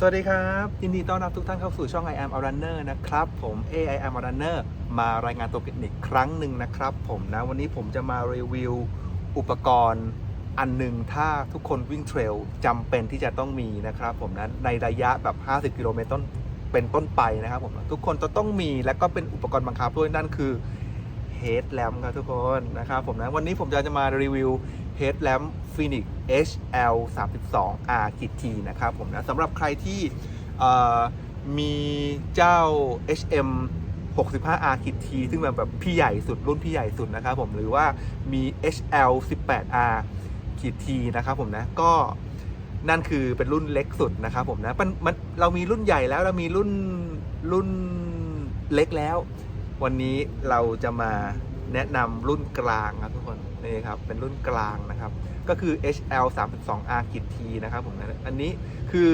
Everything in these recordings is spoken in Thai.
สวัสดีครับยินดีต้อนรับทุกท่านเข้าสู่ช่อง I am a runner นะครับผม A I am a runner มารายงานตัวเป็นอีกครั้งหนึ่งนะครับผมนะวันนี้ผมจะมารีวิวอุปกรณ์อันหนึ่งถ้าทุกคนวิ่งเทรลจำเป็นที่จะต้องมีนะครับผมนะในระยะแบบ 50 กิโลเมตรต้นเป็นต้นไปนะครับผมทุกคนจะต้องมีและก็เป็นอุปกรณ์บังคับด้วยนั่นคือ Headlamp ครับทุกคนนะครับผมนะวันนี้ผมจะจะมารีวิว Headlamp Phoenix HL 3 2 R T นะครับผมนะสำหรับใครที่มีเจ้า HM 65 R T ซึ่งแบบแบบพี่ใหญ่สุดรุ่นพี่ใหญ่สุดนะครับผมหรือว่ามี HL 18 R T นะครับผมนะก็นั่นคือเป็นรุ่นเล็กสุดนะครับผมนะมันมันเรามีรุ่นใหญ่แล้วเรามีรุ่นรุ่นเล็กแล้ว วันนี้เราจะมาแนะนำรุ่นกลางครับทุกคน นี่ครับ เป็นรุ่นกลางนะครับ ก็คือ HL 3 2 R T นะครับผมนะอันนี้คือ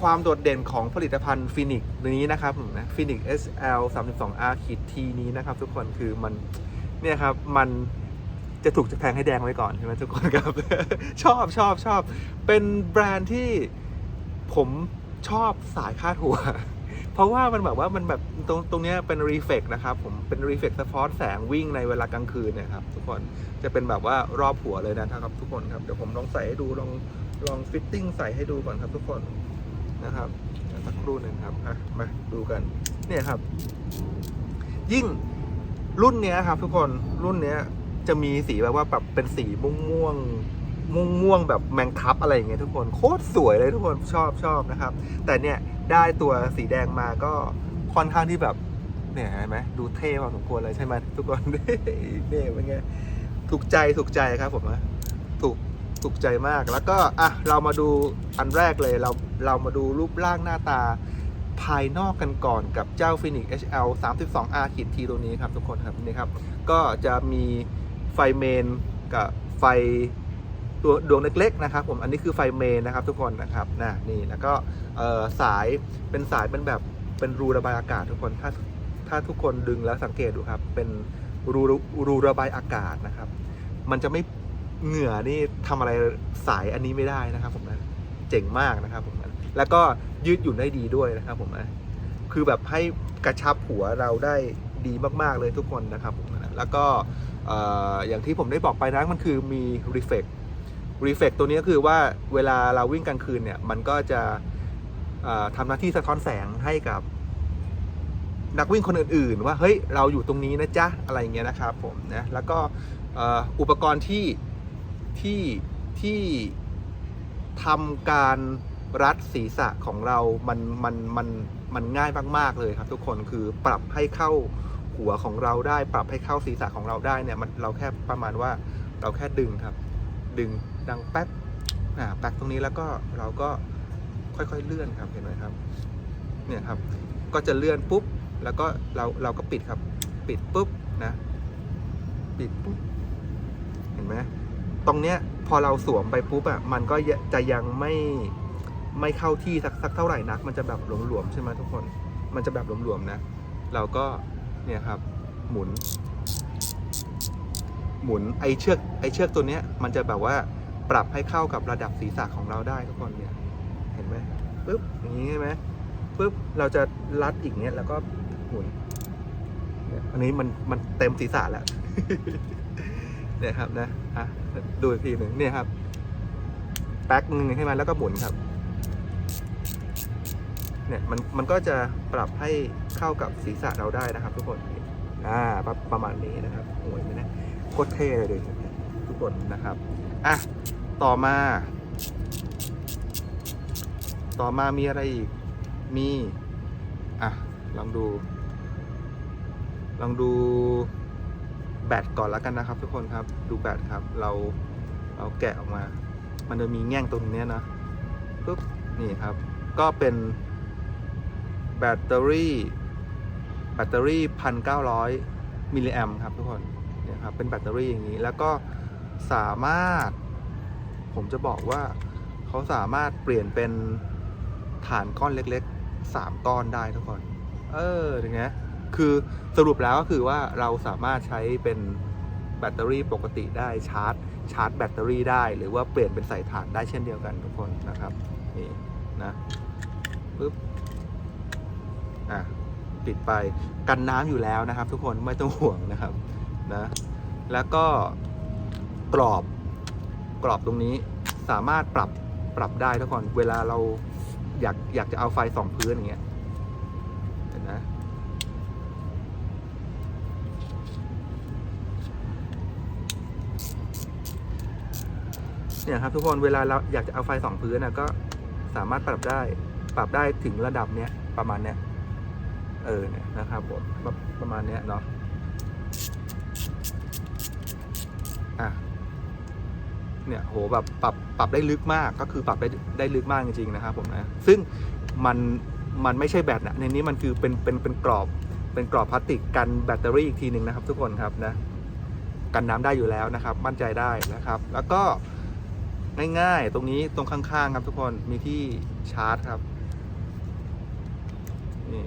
ความโดดเด่นของผลิตภัณฑ์ฟินิกนี้นะครับผมนะฟินิก SL 3 2 R T นี้นะครับ ทุกคนคือมันเนี่ยครับมันจะถูกจะแพงให้แดงไว้ก่อนใช่ไหมทุกคนครับ ชอบชอบชอบ เป็นแบรนด์ที่ผมชอบสายคาดหัว เพราะว่ามันแบบว่ามันแบบตรงตรงเนี้ยเป็นรีเฟกนะครับผมเป็นรีเฟกสะท้อนแสงวิ่งในเวลากลางคืนเนี่ยครับทุกคนจะเป็นแบบว่ารอบหัวเลยนะครับ ทุกคนครับเดี๋ยวผมลองใส่ให้ดูลองลองฟิตติ้งใส่ให้ดูก่อนครับทุกคนนะครับสักครู่หนึ่งครับอะมาดูกันเนี่ยครับ ยิ่งรุ่นเนี้ยครับ ทุกคนรุ่นเนี้ยจะมีสีแบบว่าแบบเป็นสีม่วงม่วงม่วงม่วงแบบแมงคับอะไรอย่างเงี้ยทุกคนโคตรสวยเลยทุกคนชอบชอบนะครับ แต่เนี่ย ได้ตัวสีแดงมาก็ค่อนข้างที่แบบเนี่ยเห็นไหมดูเท่พอสมควรเลยใช่ไหมทุกคน เนี่เป็นไงถูกใจถูกใจครับผมนะถูกถูกใจมากแล้วก็อะเรามาดูอันแรกเลยเราเรามาดูรูปร่างหน้าตาภายนอกกันก่อนกับเจ้า Phoenix HL 32 R ขีดทีตัวนี้ครับทุกคนครับนี่ครับ ก็จะมีไฟเมนกับไฟ ตัวดวงเล็กๆนะครับผมอันนี้คือไฟเมนนะครับทุกคนนะครับนะนี่แล้วก็สายเป็นสายเป็นแบบเป็นรูระบายอากาศทุกคนถ้าถ้าทุกคนดึงแล้วสังเกตดูครับเป็นรูรูระบายอากาศนะครับ มันจะไม่เหงื่อนี่ทำอะไรสายอันนี้ไม่ได้นะครับผมนะเจ๋งมากนะครับผมนะแล้วก็ยืดหยุ่นได้ดีด้วยนะครับผมนะคือแบบให้กระชับหัวเราได้ดีมากๆเลยทุกคนนะครับผมนะแล้วก็เอ่อย่างที่ผมได้บอกไปนะมันคือมีรีเฟก reflect reflect ตัวนี้ก็คือว่าเวลาเราวิ่งกลางคืนเนี่ย มันก็จะทำหน้าที่สะท้อนแสงให้กับนักวิ่งคนอื่นๆ ว่าเฮ้ยเราอยู่ตรงนี้นะจ๊ะอะไรเงี้ยนะครับผมนะแล้วก็อุปกรณ์ที่ที่ที่ทำการรัดศีรษะของเรา มันมันมันมันง่ายมากๆเลยครับ ทุกคนคือปรับให้เข้าหัวของเราได้ ปรับให้เข้าศีรษะของเราได้เนี่ยมันเราแค่ประมาณว่าเราแค่ดึงครับ ดึง ดังแป๊กอ่าแป๊กตรงนี้แล้วก็เราก็ค่อยๆเลื่อนครับเห็นไหมครับ เนี่ยครับ ก็จะเลื่อนปุ๊บ แล้วก็เราเราก็ปิดครับ ปิดปุ๊บนะ ปิดปุ๊บ เห็นไหมตรงเนี้ยพอเราสวมไปปุ๊บอะมันก็จะยังไม่ไม่เข้าที่สักสักเท่าไหร่นัก มันจะแบบหลวมๆใช่ไหมทุกคน มันจะแบบหลวมๆนะ เราก็เนี่ยครับ หมุน หมุนไอเชือกไอเชือกตัวเนี้ย มันจะแบบว่า ปรับให้เข้ากับระดับศีรษะของเราได้ทุกคนเนี่ย เห็นไหมปุ๊บอย่างนี้ใช่ไหมปุ๊บเราจะรัดอีกเนี้ยแล้วก็หมุนอันนี้มันมันเต็มศีรษะแล้วเนี่ยครับนะอะดูอีกทีหนึ่งเนี่ยครับแป๊กหนึงให้มันแล้วก็หมุนครับ เนี่ยมันมันก็จะปรับให้เข้ากับศีรษะเราได้นะครับ ทุกคนอ่าประประมาณนี้นะครับโอ้ยไม่นะโคตรเท่เลยทุกคนนะครับอะ ต่อมา ต่อมามีอะไรอีก มี อะ ลองดู ลองดูแบตก่อนแล้วกันนะครับ ทุกคนครับ ดูแบตครับ เราเราแกะออกมา มันจะมีแง่งตรงนี้นะปุ๊บ นี่ครับ ก็เป็นแบตเตอรี่ แบตเตอรี่พันเก้าร้อยมิลลิแอมครับทุกคน เนี่ยครับ เป็นแบตเตอรี่อย่างนี้ แล้วก็สามารถ ผมจะบอกว่าเขาสามารถเปลี่ยนเป็นฐานก้อนเล็กๆ3ก้อนได้ทุกคน เอออย่างเงี้ยคือสรุปแล้วก็คือว่าเราสามารถใช้เป็นแบตเตอรี่ปกติได้ชาร์จ ชาร์จแบตเตอรี่ได้ หรือว่าเปลี่ยนเป็นใส่ถ่านได้เช่นเดียวกันทุกคนนะครับนี่นะปึ๊บอะปิดไปกันน้ำอยู่แล้วนะครับ ทุกคนไม่ต้องห่วงนะครับนะแล้วก็กรอบ กรอบตรงนี้สามารถปรับปรับได้ทุกคนเวลาเราอยากอยากจะเอาไฟสองพื้นอย่างเงี้ยเห็นนะเนี่ยครับทุกคนเวลาเราอยากจะเอาไฟสองพื้นนะก็สามารถปรับได้ปรับได้ถึงระดับเนี้ยประมาณเนี้ยเออเนี่ยนะครับผมประมาณเนี้ยเนาะ เนี่ยโหแบบปรับปรับได้ลึกมากก็คือปรับได้ได้ลึกมากจริงๆนะครับผมนะซึ่งมันมันไม่ใช่แบตนะในนี้มันคือเป็นเป็นเป็นกรอบเป็นกรอบพลาสติกกันแบตเตอรี่อีกทีหนึ่งนะครับ ทุกคนครับนะกันน้ำได้อยู่แล้วนะครับ มั่นใจได้นะครับ แล้วก็ง่ายๆ ตรงนี้ตรงข้างๆ ครับทุกคนมีที่ชาร์จครับนี่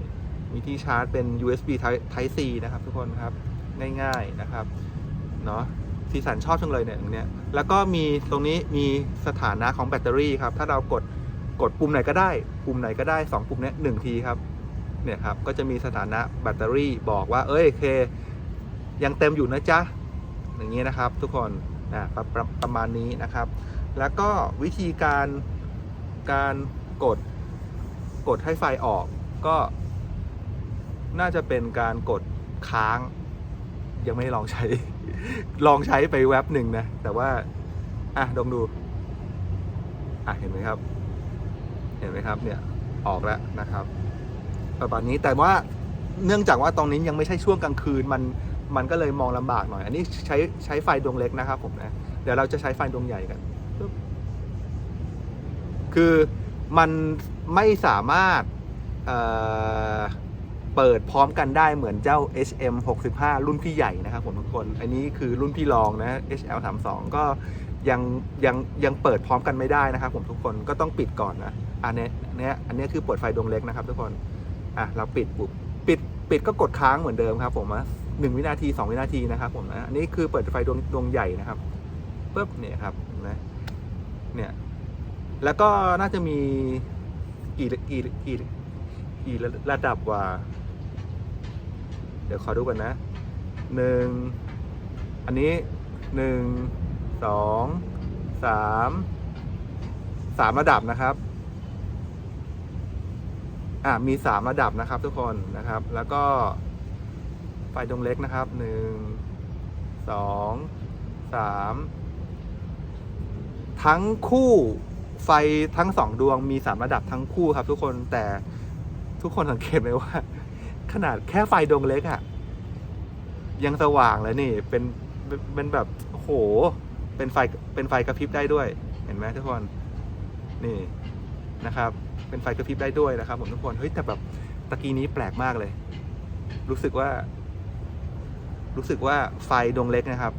มีที่ชาร์จเป็น USB Type Type C นะครับ ทุกคนครับง่ายๆนะครับเนาะ สีสันชอบจังเลยเนี่ยตรงเนี้ยแล้วก็มีตรงนี้มีสถานะของแบตเตอรี่ครับ ถ้าเรากดกดปุ่มไหนก็ได้ ปุ่มไหนก็ได้สองปุ่มเนี้ยหนึ่งทีครับเนี่ยครับก็จะมีสถานะแบตเตอรี่บอกว่า เอ้ยโอเค ยังเต็มอยู่นะจ๊ะอย่างนี้นะครับ ทุกคนนะประประประมาณนี้นะครับ แล้วก็วิธีการการกดกดให้ไฟออกก็น่าจะเป็นการกดค้าง ยังไม่ได้ลองใช้ ลองใช้ไปแว็บหนึ่งนะ แต่ว่า อะลองดู อะเห็นไหมครับ เห็นไหมครับ เนี่ย ออกแล้วนะครับ ประมาณนี้แต่ว่าเนื่องจากว่าตรงนี้ยังไม่ใช่ช่วงกลางคืนมันมันก็เลยมองลำบากหน่อย อันนี้ใช้ใช้ไฟดวงเล็กนะครับผมนะ เดี๋ยวเราจะใช้ไฟดวงใหญ่กัน คือมันไม่สามารถ เปิดพร้อมกันได้เหมือนเจ้า HM 65 รุ่นพี่ใหญ่นะครับผมทุกคน อันนี้คือรุ่นพี่รองนะ HL 32 ก็ยังยังยังเปิดพร้อมกันไม่ได้นะครับผมทุกคนก็ต้องปิดก่อนนะอันเนี้ยเนี้ยอันเนี้ยคือเปิดไฟดวงเล็กนะครับ ทุกคนอะเราปิดปุ๊บปิดปิดก็กดค้างเหมือนเดิมครับ ผมนะหนึ่งวินาทีสองวินาทีนะครับผมนะอันนี้คือเปิดไฟดวงดวงใหญ่นะครับปุ๊บเนี่ยครับนะเนี่ยแล้วก็น่าจะมีกี่กี่กี่กี่ระดับว่า เดี๋ยวขอดูกันนะหนึ่งอันนี้หนึ่งสองสามสามระดับนะครับอ่ามีสามระดับนะครับทุกคนนะครับ แล้วก็ไฟดวงเล็กนะครับหนึ่งสองสามทั้งคู่ไฟทั้งสองดวงมีสามระดับทั้งคู่ครับ ทุกคนแต่ทุกคนสังเกตไหมว่า ขนาดแค่ไฟดวงเล็กอะยังสว่างเลยนี่ เป็นเป็นแบบโห เป็นไฟเป็นไฟกระพริบได้ด้วย เห็นไหมทุกคนนี่นะครับ เป็นไฟกระพริบได้ด้วยนะครับผมทุกคนเฮ้ยแต่แบบตะกี้นี้แปลกมากเลย รู้สึกว่า รู้สึกว่าไฟดวงเล็กนะครับ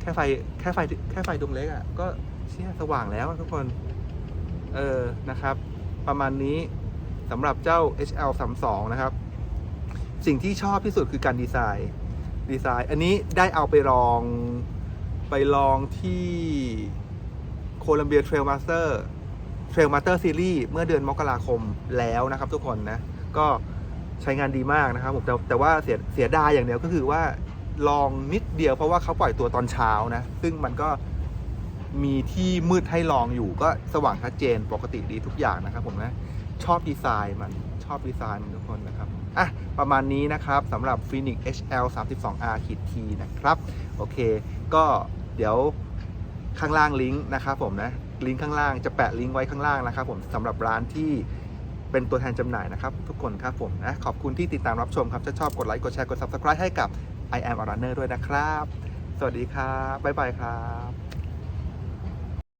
แค่ไฟแค่ไฟแค่ไฟดวงเล็กอะ่ะก็เชี่ยสว่างแล้วทุกคน เออนะครับ ประมาณนี้สำหรับเจ้า HL 3 2 นะครับ สิ่งที่ชอบที่สุดคือการดีไซน์ดีไซน์อันนี้ได้เอาไปลองไปลองที่โคลัมเบียเทรลมาสเตอร์เทรลมาสเตอร์ซีรีส์เมื่อเดือนมกราคมแล้วนะครับทุกคนนะ ก็ใช้งานดีมากนะครับผมแต่แต่ว่าเสียเสียดายอย่างเดียวก็คือว่าลองนิดเดียวเพราะว่าเขาปล่อยตัวตอนเช้านะ ซึ่งมันก็มีที่มืดให้ลองอยู่ก็สว่างชัดเจนปกติดีทุกอย่างนะครับผมนะ ชอบดีไซน์มันชอบดีไซน์มันทุกคนนะครับ อะประมาณนี้นะครับสำหรับ Phoenix HL 32R T นะครับ โอเค ก็เดี๋ยวข้างล่างลิงก์นะครับผมนะ ลิงก์ข้างล่างจะแปะลิงก์ไว้ข้างล่างนะครับผมสำหรับร้านที่เป็นตัวแทนจำหน่ายนะครับ ทุกคนครับผมนะ ขอบคุณที่ติดตามรับชมครับ ถ้าชอบกดไลค์ กดแชร์ กด Subscribe ให้กับ I am a runner ด้วยนะครับ สวัสดีครับบ๊ายบายครับ